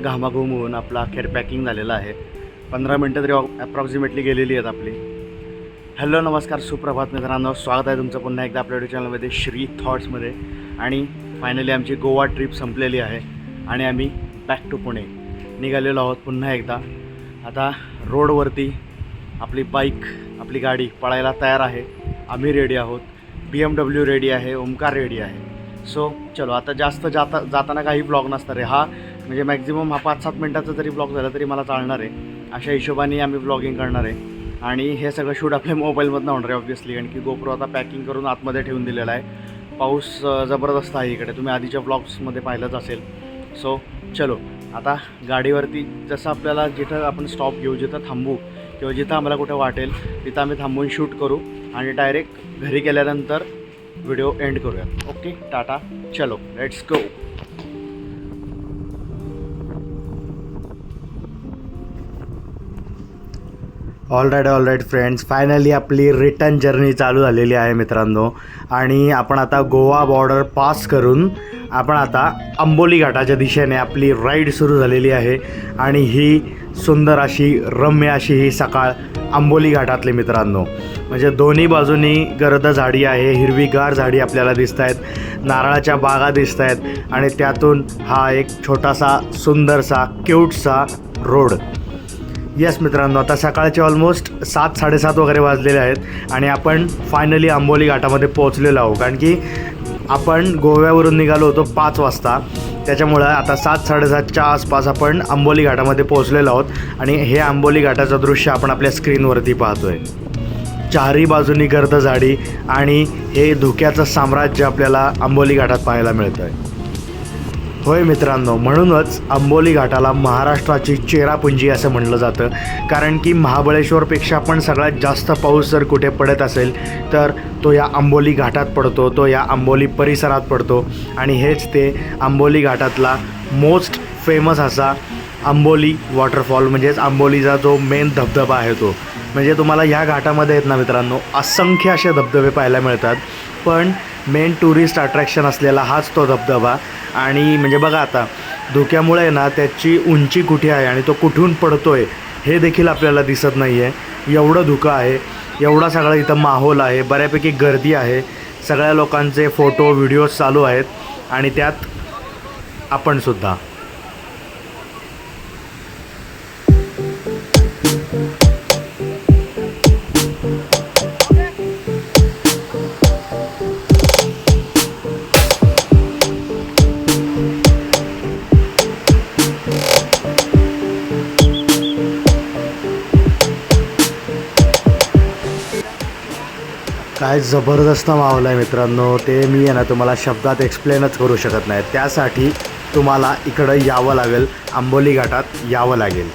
घामाघूम होऊन आपला अखेर पॅकिंग झालेला आहे. पंधरा मिनटं तरी अप्रॉक्सिमेटली गेलेली आहेत आपली. हॅलो नमस्कार सुप्रभात मित्रांनो. स्वागत आहे तुमचं पुन्हा एकदा आपल्या युट्यूब चॅनलमध्ये श्री थॉट्समध्ये आणि फायनली आमची गोवा ट्रिप संपलेली आहे. आणि आम्ही बॅक टू पुणे. निघालेलो आहोत पुन्हा एकदा. आता रोडवरती आपली बाईक आपली गाडी पळायला तयार आहे. आम्ही रेडी आहोत. बी एम डब्ल्यू रेडी आहे ओमकार रेडी आहे. सो चलो आता जास्त जाता जाताना काही ब्लॉग नसणार आहे. हा म्हणजे मॅक्झिमम हा पाच सात मिनटाचा जरी ब्लॉग झाला तरी मला चालणार आहे. अशा हिशोबाने आम्ही ब्लॉगिंग करणार आहे. आणि हे सगळं शूट आपल्या मोबाईलमधनं होणार आहे ऑब्वियसली कारण की गोप्रो आता पॅकिंग करून आतमध्ये ठेवून दिलेला आहे. पाऊस जबरदस्त आहे इकडे. तुम्ही आधीच्या ब्लॉग्समध्ये पाहिलंच असेल. सो चलो. आता गाडीवरती जसं आपल्याला जिथं आपण स्टॉप घेऊ जिथं थांबू किंवा जिथं आम्हाला कुठं वाटेल तिथं आम्ही थांबून शूट करू आणि डायरेक्ट घरी गेल्यानंतर व्हिडिओ एंड करूयात ओके टाटा. चलो. Let's go all right all right friends finally आपली रिटर्न जर्नी चालू झालेली आहे मित्रांनो. आणि आपण आता गोवा बॉर्डर पास करून आपण आता आंबोली घाटाच्या दिशेने आपली राईड सुरू झालेली आहे. आणि ही सुंदर अशी रम्य अशी ही सकाळ आंबोली घाटातली मित्रांनो. म्हणजे दोन्ही बाजूनी गर्द झाडी आहे हिरवीगार झाडी आपल्याला दिसत आहेत नारळाच्या बागा दिसत आहेत आणि त्यातून हा एक छोटासा सुंदरसा क्यूटसा रोड येस मित्रांनो आता सकाळचे ऑलमोस्ट सात साडेसात वगैरे वाजलेले आहेत आणि आपण फायनली आंबोली घाटामध्ये पोहोचलेलो आहोत. कारण की आपण गोव्यावरून निघालो होतो पाच वाजता. त्याच्यामुळं आता सात साडेसातच्या आसपास आपण आंबोली घाटामध्ये पोहोचलेलो आहोत आणि हे आंबोली घाटाचं दृश्य आपण आपल्या स्क्रीनवरती पाहतोय. चारही बाजूनी गर्द झाडी आणि हे धुक्याचं साम्राज्य आपल्याला आंबोली घाटात पाहायला मिळतं आहे होय मित्रांनो म्हणूनच आंबोली घाटाला महाराष्ट्राची चेरापुंजी असं म्हटलं जातं. कारण की महाबळेश्वरपेक्षा पण सगळ्यात जास्त पाऊस जर कुठे पडत असेल तर तो या आंबोली घाटात पडतो तो या आंबोली परिसरात पडतो. आणि हेच ते आंबोली घाटातला मोस्ट फेमस असा आंबोली वॉटरफॉल म्हणजेच आंबोलीचा जो मेन धबधबा आहे तो. म्हणजे तुम्हाला ह्या घाटामध्ये आहेत ना मित्रांनो असंख्य असे धबधबे पाहायला मिळतात. पण मेन टुरिस्ट अट्रॅक्शन असलेला हाच तो धबधबा. आणि म्हणजे बघा आता धुक्यामुळे ना त्याची उंची कुठे आहे आणि तो कुठून पडतो आहे हे देखील आपल्याला दिसत नाही आहे एवढं धुकं आहे एवढा सगळा इथं माहोल आहे बऱ्यापैकी गर्दी आहे. सगळ्या लोकांचे फोटो व्हिडिओज चालू आहेत आणि त्यात आपणसुद्धा काय जबरदस्त माहोल आहे मित्रांनो. ते मी आहे ना तुम्हाला शब्दात एक्सप्लेनच करू शकत नाही. त्यासाठी तुम्हाला इकडं यावं लागेल. आंबोली घाटात यावं लागेल.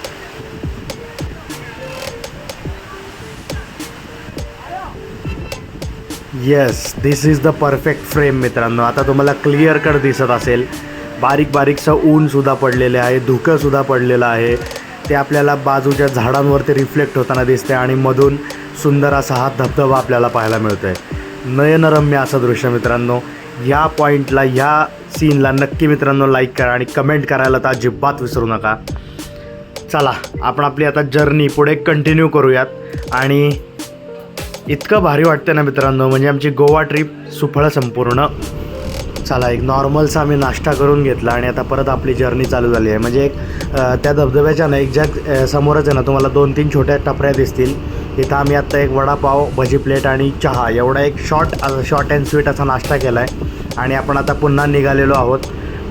Yes this is the perfect frame मित्रांनो. आता तुम्हाला क्लिअर कट दिसत असेल. बारीक बारीकसं ऊनसुद्धा पडलेले आहे. धुकंसुद्धा पडलेलं आहे. ते आपल्याला बाजूच्या झाडांवरती रिफ्लेक्ट होताना दिसते आणि मधून सुंदर असा हा धबधबा आपल्याला पाहायला मिळतो आहे नयनरम्य असं दृश्य मित्रांनो. या पॉईंटला या सीनला नक्की मित्रांनो लाईक करा आणि कमेंट करायला तर अजिबात विसरू नका. चला आपण आपली आता जर्नी पुढे कंटिन्यू करूयात. आणि इतकं भारी वाटतं ना मित्रांनो म्हणजे आमची गोवा ट्रिप सुफळ संपूर्ण चला एक नॉर्मलचा आम्ही नाश्ता करून घेतला आणि आता परत आपली जर्नी चालू झाली आहे. म्हणजे एक त्या धबधब्याच्या ना एक्झॅक्ट समोरच आहे ना तुम्हाला दोन तीन छोट्या टपऱ्या दिसतील. इथं आम्ही आत्ता एक वडापाव भजी प्लेट आणि चहा एवढा एक शॉर्ट शॉर्ट अँड स्वीट असा नाश्ता केला आहे आणि आपण आता पुन्हा निघालेलो आहोत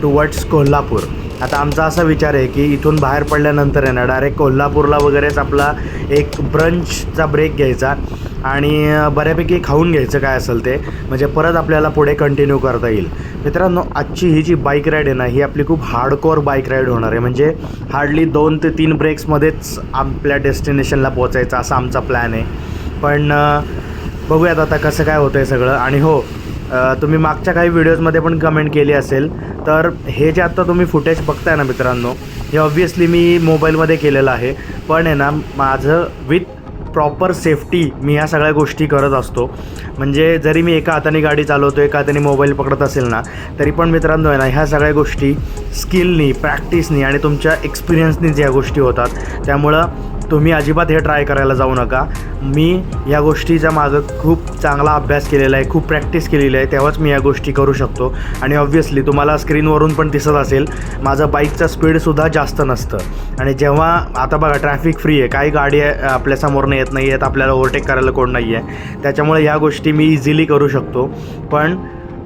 टुवर्ड्स कोल्हापूर. आता आमचा असा विचार आहे की इथून बाहेर पडल्यानंतर आहे ना डायरेक्ट कोल्हापूरला वगैरेच आपला एक ब्रंचचा ब्रेक घ्यायचा आणि बऱ्यापैकी खाऊन घ्यायचं काय असेल ते. म्हणजे परत आपल्याला पुढे कंटिन्यू करता येईल. मित्रांनो आजची ही जी बाईक राईड आहे ना ही आपली खूप हार्डकोअर बाईक राईड होणार आहे. म्हणजे हार्डली दोन ते तीन ब्रेक्समध्येच आपल्या डेस्टिनेशनला पोचायचं असा आमचा प्लॅन आहे. पण बघूयात आता कसं काय होतं आहे सगळं. आणि हो तुम्ही मागच्या काही व्हिडिओजमध्ये पण कमेंट केली असेल. तर हे जे आत्ता तुम्ही फुटेज बघताय ना मित्रांनो हे ऑब्व्हियसली मी मोबाईलमध्ये केलेलं आहे. पण आहे ना माझं विथ प्रॉपर सेफ्टी मी ह्या सगळ्या गोष्टी करत असतो. म्हणजे जरी मी एका हाताने गाडी चालवतो एका हाताने मोबाईल पकडत असेल ना तरी पण मित्रांनो आहे ना ह्या सगळ्या गोष्टी स्किलनी प्रॅक्टिसनी आणि तुमच्या एक्सपिरियन्सनी ज्या गोष्टी होतात त्यामुळं तुम्ही अजिबात हे ट्राय करायला जाऊ नका. मी या गोष्टीच्या मागं खूप चांगला अभ्यास केलेला आहे खूप प्रॅक्टिस केलेली आहे तेव्हाच मी या गोष्टी करू शकतो. आणि ऑब्व्हियसली तुम्हाला स्क्रीनवरून पण दिसत असेल माझं बाईकचं स्पीडसुद्धा जास्त नसतं. आणि जेव्हा आता बघा ट्रॅफिक फ्री आहे काही गाडी आहे, आपल्या समोरनं येत नाही आहेत आपल्याला ओव्हरटेक करायला कोण नाही आहे त्याच्यामुळे ह्या गोष्टी मी इझिली करू शकतो. पण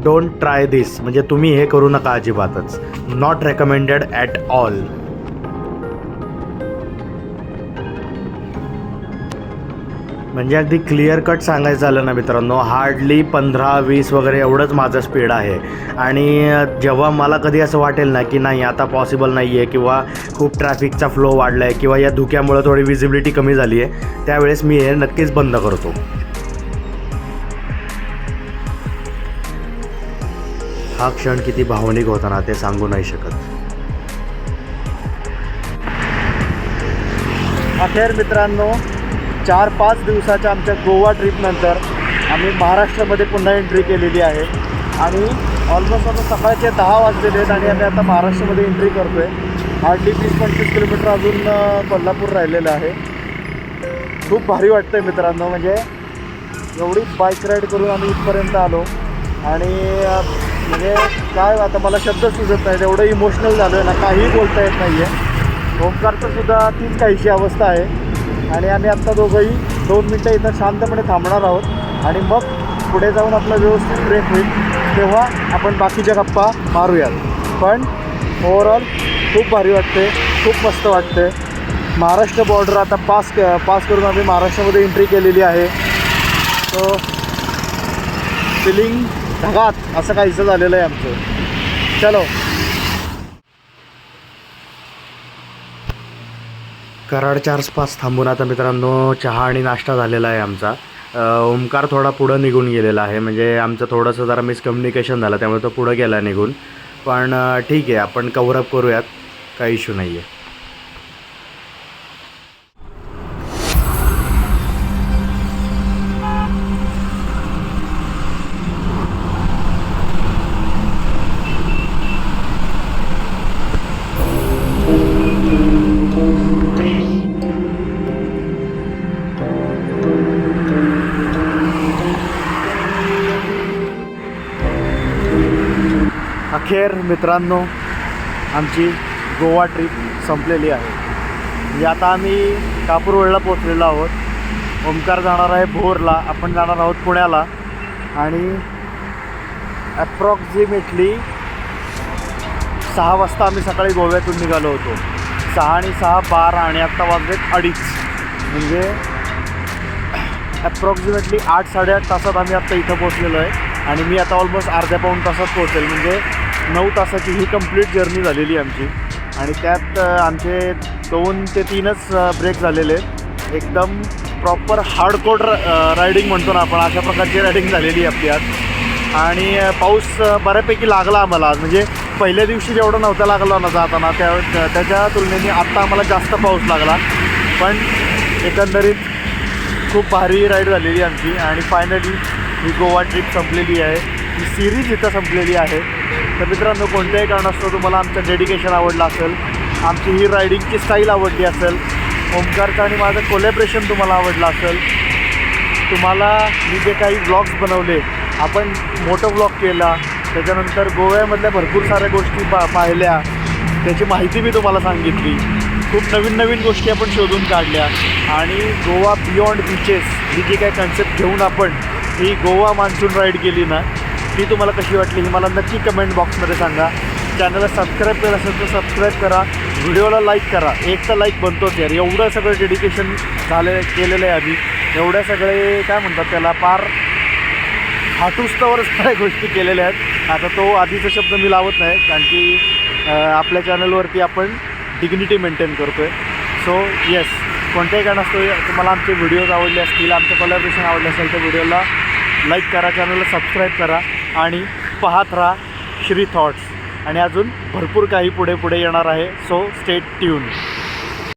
डोंट ट्राय दिस म्हणजे तुम्ही हे करू नका अजिबातच. नॉट रेकमेंडेड ॲट ऑल म्हणजे अगदी क्लिअर कट सांगायचं झालं ना मित्रांनो हार्डली पंधरा वीस वगैरे एवढंच माझं स्पीड आहे. आणि जेव्हा मला कधी असं वाटेल ना की नाही आता पॉसिबल नाही आहे किंवा खूप ट्रॅफिकचा फ्लो वाढला आहे किंवा या धुक्यामुळं थोडी विजिबिलिटी कमी झाली आहे त्यावेळेस मी हे नक्कीच बंद करतो. हा क्षण किती भावनिक होता ना ते सांगू नाही शकत. अखेर मित्रांनो चार पाच दिवसाच्या आमच्या गोवा ट्रिपनंतर आम्ही महाराष्ट्रामध्ये पुन्हा एंट्री केलेली आहे. आणि ऑलमोस्ट आता सकाळचे दहा वाजलेले आहेत आणि आम्ही आता महाराष्ट्रामध्ये एंट्री करतो आहे हार्डली वीस पंचवीस किलोमीटर अजून कोल्हापूर राहिलेलं आहे. खूप भारी वाटतं आहे मित्रांनो म्हणजे एवढी बाईक राईड करून आम्ही इथपर्यंत आलो. आणि म्हणजे काय आता मला शब्द सुचत नाहीत एवढं इमोशनल झालो आहे ना काहीही बोलता येत नाही आहे ओंकारचं सुद्धा तीच काहीशी अवस्था आहे. आणि आम्ही आत्ता दोघंही दोन मिनटं इथं शांतपणे थांबणार आहोत. आणि मग पुढे जाऊन आपला व्यवस्थित ब्रेक होईल. तेव्हा आपण बाकीच्या गप्पा मारूयात. पण ओवरऑल खूप भारी वाटते. खूप मस्त वाटते. महाराष्ट्र बॉर्डर आता पास पास करून आम्ही महाराष्ट्रामध्ये एंट्री केलेली आहे. सो फिलिंग ढगात असं काहीसं झालेलं आहे आमचं. चलो. कराडच्या आसपास थांबून आता मित्रांनो चहा आणि नाश्ता झालेला आहे आमचा. ओंकार थोडा पुढं निघून गेलेला आहे. म्हणजे आमचं थोडंसं जरा मिसकम्युनिकेशन झालं त्यामुळे तो पुढं गेला निघून. पण ठीक आहे आपण कवरअप करूयात. काही इश्यू नाही आहे अखेर मित्रांनो आमची गोवा ट्रिप संपलेली आहे. म्हणजे आता आम्ही कापूरवळला पोचलेलो आहोत. ओमकार जाणार आहे भोरला आपण जाणार आहोत पुण्याला. आणि ॲप्रॉक्झिमेटली सहा वाजता आम्ही सकाळी गोव्यातून निघालो होतो. सहा आणि सहा बारा आणि आत्ता वाजलेत अडीच. म्हणजे ॲप्रॉक्झिमेटली आठ साडेआठ तासात आम्ही आत्ता इथं पोचलेलो आहे. आणि मी आता ऑलमोस्ट अर्ध्या पाऊण तासात पोहोचेल. म्हणजे नऊ तासाची ही कंप्लीट जर्नी झालेली आहे आमची. आणि त्यात आमचे दोन ते तीनच ब्रेक झालेले. आहेत एकदम प्रॉपर हार्डकोड रायडिंग म्हणतो ना आपण अशा प्रकारची रायडिंग झालेली आहे आपली आज. आणि पाऊस बऱ्यापैकी लागला आम्हाला आज. म्हणजे पहिल्या दिवशी जेवढं नव्हता लागला ना जाताना त्या त्याच्या तुलनेने आत्ता आम्हाला जास्त पाऊस लागला. पण एकंदरीत खूप भारी राईड झालेली आमची. आणि फायनली ही गोवा ट्रिप संपलेली आहे. ही सिरीज इथं संपलेली आहे. तर मित्रांनो कोणत्याही कारणास्तव तुम्हाला आमचं डेडिकेशन आवडलं असेल आमची ही रायडिंगची स्टाईल आवडली असेल ओमकारचं आणि माझं कोलॅबरेशन तुम्हाला आवडलं असेल तुम्हाला मी जे काही ब्लॉग्स बनवले आपण मोठं ब्लॉग केला त्याच्यानंतर गोव्यामधल्या भरपूर साऱ्या गोष्टी पा पाहिल्या त्याची माहिती मी तुम्हाला सांगितली. खूप नवीन नवीन गोष्टी आपण शोधून काढल्या आणि गोवा बियॉन्ड बीचेस ही जी काही कन्सेप्ट घेऊन आपण ही गोवा मान्सून राईड केली ना ती तुम्हाला कशी वाटली ही मला नक्की कमेंट बॉक्समध्ये सांगा. चॅनलला सबस्क्राईब केलं असेल तर सबस्क्राईब करा. व्हिडिओला लाईक करा. एक तर लाईक बनतोच यार. एवढं सगळं डेडिकेशन झालं केलेलं आहे आधी एवढ्या सगळे काय म्हणतात त्याला पार हाटुस्तवर सगळ्या गोष्टी केलेल्या आहेत. आता तो आधीचा शब्द मी लावत नाही कारण की आपल्या चॅनलवरती आपण डिग्निटी मेंटेन करतो आहे सो येस कोणत्याही कारणास्तव तुम्हाला आमचे व्हिडिओज आवडले असतील आमचं कॉलॅबरेशन आवडलं असेल तर व्हिडिओला लाईक करा चॅनलला सबस्क्राईब करा. आणि पाहत राहा श्री थॉट्स आणि अजून भरपूर काही पुढे पुढे येणार आहे. So stay tuned